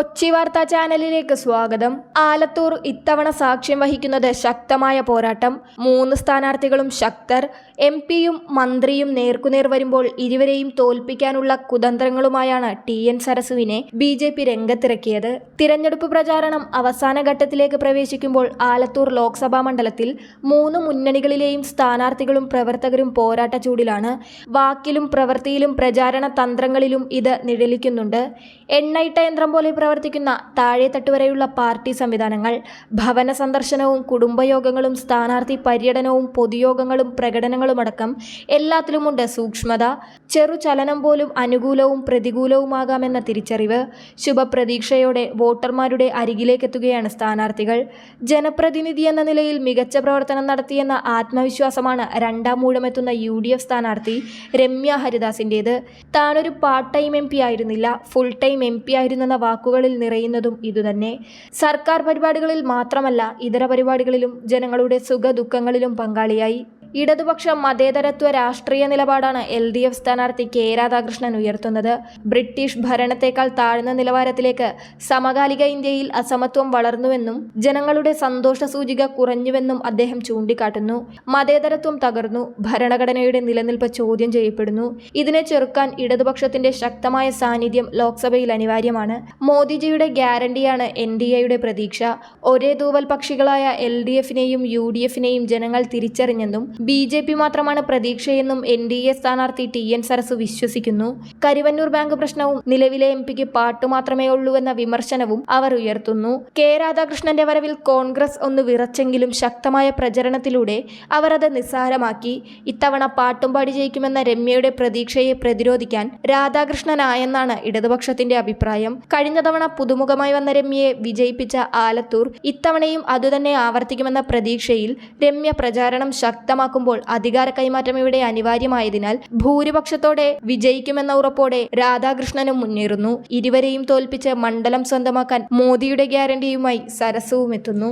കൊച്ചി വാർത്താ ചാനലിലേക്ക് സ്വാഗതം. ആലത്തൂർ ഇത്തവണ സാക്ഷ്യം വഹിക്കുന്നത് ശക്തമായ പോരാട്ടം. മൂന്ന് സ്ഥാനാർത്ഥികളും ശക്തർ. എം പിയും മന്ത്രിയും നേർക്കുനേർ വരുമ്പോൾ ഇരുവരെയും തോൽപ്പിക്കാനുള്ള കുതന്ത്രങ്ങളുമായാണ് ടി എൻ സരസുവിനെ ബി ജെ പി രംഗത്തിറക്കിയത്. തിരഞ്ഞെടുപ്പ് പ്രചാരണം അവസാന ഘട്ടത്തിലേക്ക് പ്രവേശിക്കുമ്പോൾ ആലത്തൂർ ലോക്സഭാ മണ്ഡലത്തിൽ മൂന്ന് മുന്നണികളിലെയും സ്ഥാനാർത്ഥികളും പ്രവർത്തകരും പോരാട്ട ചൂടിലാണ്. വാക്കിലും പ്രവൃത്തിയിലും പ്രചാരണ തന്ത്രങ്ങളിലും ഇത് നിഴലിക്കുന്നുണ്ട്. എണ്ണയിട്ട യന്ത്രം പോലെ പ്രവർത്തിക്കുന്ന താഴെ തട്ടുവരെയുള്ള പാർട്ടി സംവിധാനങ്ങൾ ഭവന സന്ദർശനവും കുടുംബയോഗങ്ങളും സ്ഥാനാർത്ഥി പര്യടനവും പൊതുയോഗങ്ങളും പ്രകടനങ്ങളുമടക്കം എല്ലാത്തിലുമുണ്ട് സൂക്ഷ്മത. ചെറുചലനം പോലും അനുകൂലവും പ്രതികൂലവുമാകാമെന്ന തിരിച്ചറിവ്. ശുഭപ്രതീക്ഷയോടെ വോട്ടർമാരുടെ അരികിലേക്കെത്തുകയാണ് സ്ഥാനാർത്ഥികൾ. ജനപ്രതിനിധി എന്ന നിലയിൽ മികച്ച പ്രവർത്തനം നടത്തിയെന്ന ആത്മവിശ്വാസമാണ് രണ്ടാം മൂഴമെത്തുന്ന യു ഡി എഫ് സ്ഥാനാർത്ഥി രമ്യ ഹരിദാസിന്റേത് താനൊരു പാർട്ട് ടൈം എം പി ആയിരുന്നില്ല ഫുൾ ടൈം എം പി ആയിരുന്നെന്ന വാക്കുകളിൽ നിറയുന്നതും ഇതുതന്നെ. സർക്കാർ പരിപാടികളിൽ മാത്രമല്ല ഇതര പരിപാടികളിലും ജനങ്ങളുടെ സുഖ ദുഃഖങ്ങളിലും പങ്കാളിയായി. ഇടതുപക്ഷ മതേതരത്വ രാഷ്ട്രീയ നിലപാടാണ് എൽ ഡി എഫ് സ്ഥാനാർത്ഥി കെ രാധാകൃഷ്ണൻ ഉയർത്തുന്നത്. ബ്രിട്ടീഷ് ഭരണത്തെക്കാൾ താഴ്ന്ന നിലവാരത്തിലേക്ക് സമകാലിക ഇന്ത്യയിൽ അസമത്വം വളർന്നുവെന്നും ജനങ്ങളുടെ സന്തോഷ സൂചിക കുറഞ്ഞുവെന്നും അദ്ദേഹം ചൂണ്ടിക്കാട്ടുന്നു. മതേതരത്വം തകർന്നു ഭരണഘടനയുടെ നിലനിൽപ്പ് ചോദ്യം ചെയ്യപ്പെടുന്നു. ഇതിനെ ചെറുക്കാൻ ഇടതുപക്ഷത്തിന്റെ ശക്തമായ സാന്നിധ്യം ലോക്സഭയിൽ അനിവാര്യമാണ്. മോദിജിയുടെ ഗ്യാരണ്ടിയാണ് എൻ ഡി എയുടെ പ്രതീക്ഷ. ഒരേ തൂവൽ പക്ഷികളായ എൽ ഡി എഫിനെയും യു ഡി എഫിനെയും ജനങ്ങൾ തിരിച്ചറിഞ്ഞെന്നും ബി ജെ പി മാത്രമാണ് പ്രതീക്ഷയെന്നും എൻ ഡി എ സ്ഥാനാർത്ഥി ടി എൻ സരസ് വിശ്വസിക്കുന്നു. കരുവന്നൂർ ബാങ്ക് പ്രശ്നവും നിലവിലെ എം പിക്ക് പാട്ടു മാത്രമേ ഉള്ളൂവെന്ന വിമർശനവും അവർ ഉയർത്തുന്നു. കെ രാധാകൃഷ്ണന്റെ വരവിൽ കോൺഗ്രസ് ഒന്ന് വിറച്ചെങ്കിലും ശക്തമായ പ്രചരണത്തിലൂടെ അവർ അത് നിസ്സാരമാക്കി. ഇത്തവണ പാട്ടും പാടി ജയിക്കുമെന്ന രമ്യയുടെ പ്രതീക്ഷയെ പ്രതിരോധിക്കാൻ രാധാകൃഷ്ണനായെന്നാണ് ഇടതുപക്ഷത്തിന്റെ അഭിപ്രായം. കഴിഞ്ഞ തവണ പുതുമുഖമായി വന്ന രമ്യയെ വിജയിപ്പിച്ച ആലത്തൂർ ഇത്തവണയും അതുതന്നെ ആവർത്തിക്കുമെന്ന പ്രതീക്ഷയിൽ രമ്യ പ്രചാരണം ശക്തമാക്കുമ്പോൾ അധികാര കൈമാറ്റം ഇവിടെ അനിവാര്യമായതിനാൽ ഭൂരിപക്ഷത്തോടെ വിജയിക്കുമെന്ന ഉറപ്പോടെ രാധാകൃഷ്ണനും മുന്നേറുന്നു. ഇരുവരെയും തോൽപ്പിച്ച് മണ്ഡലം സ്വന്തമാക്കാൻ മോദിയുടെ ഗ്യാരണ്ടിയുമായി സരസവും എത്തുന്നു.